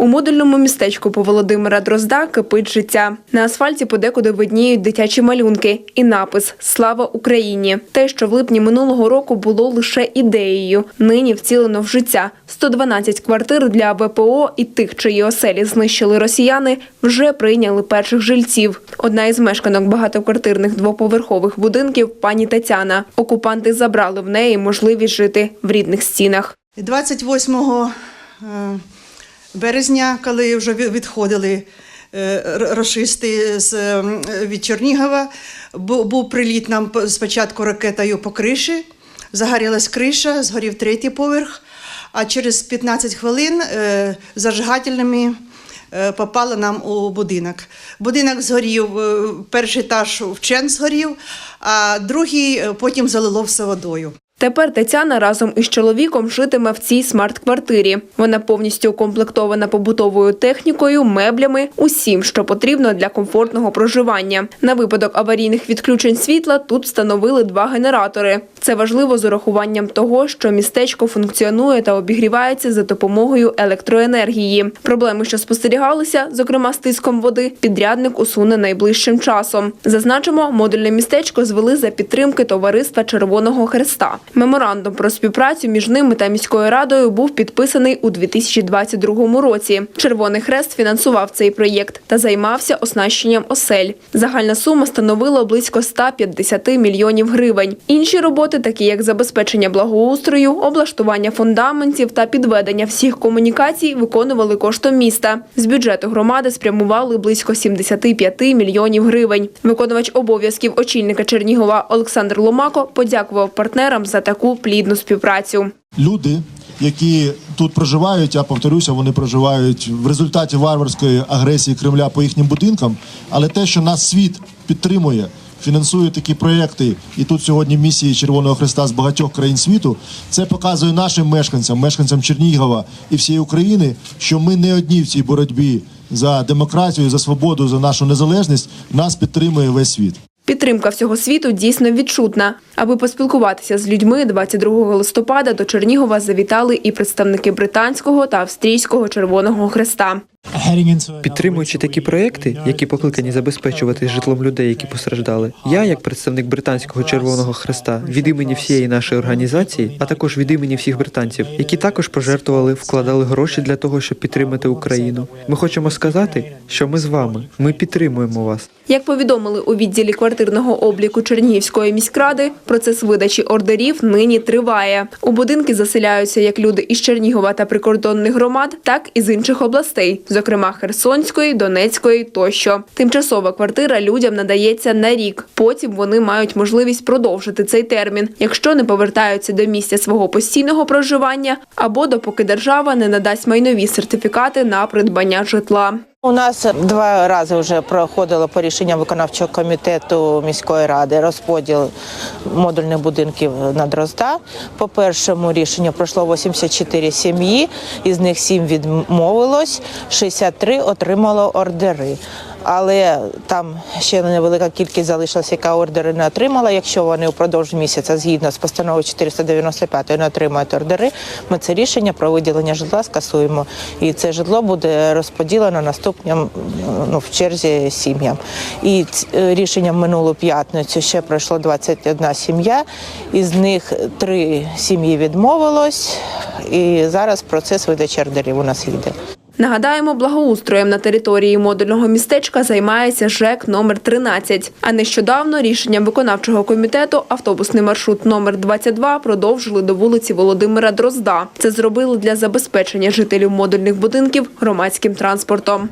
У модульному містечку по Володимира Дрозда кипить життя. На асфальті подекуди видніють дитячі малюнки і напис Слава Україні. Те, що в липні минулого року було лише ідеєю, нині вцілено в життя. 112 квартир для ВПО і тих, чиї оселі знищили росіяни, вже прийняли перших жильців. Одна із мешканок багатоквартирних двоповерхових будинків пані Тетяна. Окупанти забрали в неї можливість жити в рідних стінах. 28 е, березня, коли вже відходили е, рашисти з, від Чернігова, бу- був приліт нам спочатку ракетою по криші, загорілась криша, згорів третій поверх, а через 15 хвилин е, зажигательними е, попало нам у будинок. Будинок згорів, перший етаж вчен згорів, а другий потім залило все водою. Тепер Тетяна разом із чоловіком житиме в цій смарт-квартирі. Вона повністю укомплектована побутовою технікою, меблями, усім, що потрібно для комфортного проживання. На випадок аварійних відключень світла тут встановили два генератори. Це важливо з урахуванням того, що містечко функціонує та обігрівається за допомогою електроенергії. Проблеми, що спостерігалися, зокрема з тиском води, підрядник усуне найближчим часом. Зазначимо, модульне містечко звели за підтримки товариства Червоного Хреста. Меморандум про співпрацю між ними та міською радою був підписаний у 2022 році. Червоний Хрест фінансував цей проєкт та займався оснащенням осель. Загальна сума становила близько 150 мільйонів гривень. Інші роботи, такі як забезпечення благоустрою, облаштування фундаментів та підведення всіх комунікацій, виконували коштом міста. З бюджету громади спрямували близько 75 мільйонів гривень. Виконувач обов'язків очільника Чернігова Олександр Ломако подякував партнерам за таку плідну співпрацю. люди, які тут проживають, я повторюся, вони проживають в результаті варварської агресії Кремля по їхнім будинкам. Але те, що нас світ підтримує, фінансує такі проекти, і тут сьогодні місії Червоного Христа з багатьох країн світу, це показує нашим мешканцям, мешканцям Чернігова і всієї України, що ми не одні в цій боротьбі за демократію, за свободу, за нашу незалежність. Нас підтримує весь світ. Підтримка всього світу дійсно відчутна. Аби поспілкуватися з людьми 22 листопада до Чернігова завітали і представники британського та австрійського Червоного Хреста. Підтримуючи такі проекти, які покликані забезпечувати житлом людей, які постраждали, я, як представник британського Червоного Хреста, від імені всієї нашої організації, а також від імені всіх британців, які також пожертвували, вкладали гроші для того, щоб підтримати Україну. Ми хочемо сказати, що ми з вами. Ми підтримуємо вас. Як повідомили у відділі квартирного обліку Чернігівської міськради, процес видачі ордерів нині триває. У будинки заселяються як люди із Чернігова та прикордонних громад, так і з інших областей, зокрема Херсонської, Донецької тощо. Тимчасова квартира людям надається на рік. Потім вони мають можливість продовжити цей термін, якщо не повертаються до місця свого постійного проживання або допоки держава не надасть майнові сертифікати на придбання житла. У нас два рази вже проходило по рішенням виконавчого комітету міської ради розподіл модульних будинків на Дрозда. По першому рішенню пройшло 84 сім'ї, із них 7 відмовилось, 63 отримало ордери. Але там ще невелика кількість залишилася, яка ордери не отримала. Якщо вони впродовж місяця, згідно з постановою 495 не отримають ордери, ми це рішення про виділення житла скасуємо. І це житло буде розподілено наступним ну, в черзі сім'ям. І е, рішенням минулу п'ятницю ще пройшло 21 сім'я, із них три сім'ї відмовилось, і зараз процес видачі ордерів у нас йде. Нагадаємо, благоустроєм на території модульного містечка займається ЖЕК номер 13. А нещодавно рішенням виконавчого комітету автобусний маршрут номер 22 продовжили до вулиці Володимира Дрозда. Це зробили для забезпечення жителів модульних будинків громадським транспортом.